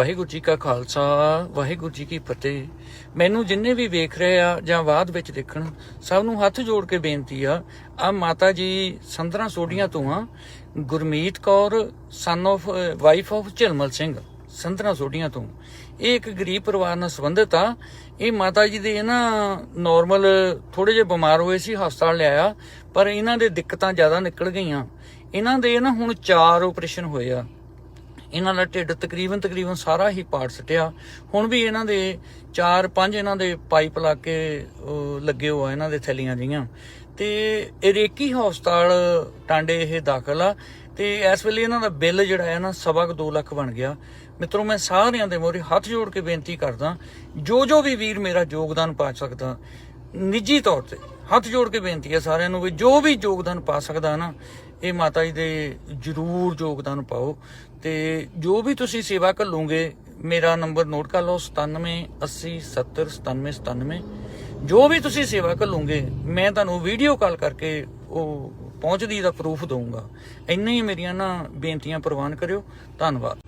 ਵਾਹਿਗੁਰੂ ਜੀ ਕਾ ਖਾਲਸਾ, ਵਾਹਿਗੁਰੂ ਜੀ ਕੀ ਫਤਿਹ। ਮੈਨੂੰ ਜਿੰਨੇ ਵੀ ਵੇਖ ਰਹੇ ਆ ਜਾਂ ਬਾਅਦ ਵਿੱਚ ਦੇਖਣ, ਸਭ ਨੂੰ ਹੱਥ ਜੋੜ ਕੇ ਬੇਨਤੀ ਆ ਆ ਮਾਤਾ ਜੀ ਸੰਧਰਾ ਸੋਢੀਆਂ ਤੋਂ ਆ, Gurmeet Kaur son of wife of Jhalmal Singh, Sandhra Sodhian ਤੋਂ। ਇਹ ਇੱਕ ਗਰੀਬ ਪਰਿਵਾਰ ਨਾਲ ਸੰਬੰਧਿਤ ਆ। ਇਹ ਮਾਤਾ ਜੀ ਦੇ ਨਾ ਨਾਰਮਲ ਥੋੜੇ ਜਿਹਾ ਬਿਮਾਰ ਹੋਏ ਸੀ, ਹਸਪਤਾਲ ਲਿਆਇਆ, ਪਰ ਇਹਨਾਂ ਦੇ ਦਿੱਕਤਾਂ ਜ਼ਿਆਦਾ ਨਿਕਲ ਗਈਆਂ। ਇਹਨਾਂ ਦੇ ਨਾ ਹੁਣ ਚਾਰ ਆਪਰੇਸ਼ਨ ਹੋਏ ਆ। ਇਹਨਾਂ ਦਾ ਢਿੱਡ ਤਕਰੀਬਨ ਤਕਰੀਬਨ ਸਾਰਾ ਹੀ ਪਾੜ ਸਟਿਆ। ਹੁਣ ਵੀ ਇਹਨਾਂ ਦੇ 4-5 ਇਹਨਾਂ ਦੇ ਪਾਈਪ ਲਾ ਕੇ ਲੱਗੇ ਹੋਆ ਇਹਨਾਂ ਦੇ ਥੈਲੀਆਂ ਜੀਆਂ। ਤੇ ਇਰੇਕੀ ਹਸਪਤਾਲ, ਟਾਂਡੇ ਇਹ ਦਾਖਲ ਆ। ਤੇ ਇਸ ਵੇਲੇ ਇਹਨਾਂ ਦਾ ਬਿੱਲ ਜਿਹੜਾ ਹੈ ਨਾ, ਸਵਾ ਕੁ 2 ਲੱਖ ਬਣ ਗਿਆ। ਮਿੱਤਰੋ, ਮੈਂ ਸਾਰਿਆਂ ਦੇ ਮੋਰੇ ਹੱਥ ਜੋੜ ਕੇ ਬੇਨਤੀ ਕਰਦਾ, ਜੋ ਜੋ ਵੀ ਵੀਰ ਮੇਰਾ ਯੋਗਦਾਨ ਪਾ ਸਕਦਾ, ਨਿੱਜੀ ਤੌਰ ਤੇ ਹੱਥ ਜੋੜ ਕੇ ਬੇਨਤੀ ਹੈ ਸਾਰਿਆਂ ਨੂੰ ਵੀ ਜੋ ਵੀ ਯੋਗਦਾਨ ਪਾ ਸਕਦਾ ਨਾ ਇਹ ਮਾਤਾ ਜੀ ਦੇ ਜਰੂਰ ਯੋਗਦਾਨ ਪਾਓ ਤੇ ਜੋ ਵੀ ਤੁਸੀਂ ਸੇਵਾ ਘੱਲੋਗੇ, ਮੇਰਾ ਨੰਬਰ ਨੋਟ ਕਰ ਲਓ 97 80 70 97 97 ਜੋ ਵੀ ਤੁਸੀਂ ਸੇਵਾ ਘੱਲੋਗੇ, ਮੈਂ ਤੁਹਾਨੂੰ ਵੀਡੀਓ ਕਾਲ ਕਰਕੇ ਉਹ ਪਹੁੰਚਦੀ ਦਾ ਪ੍ਰੂਫ ਦਊਂਗਾ। ਇੰਨੀਆਂ ਹੀ ਮੇਰੀਆਂ ਨਾ ਬੇਨਤੀਆਂ ਪ੍ਰਵਾਨ ਕਰਿਓ। ਧੰਨਵਾਦ।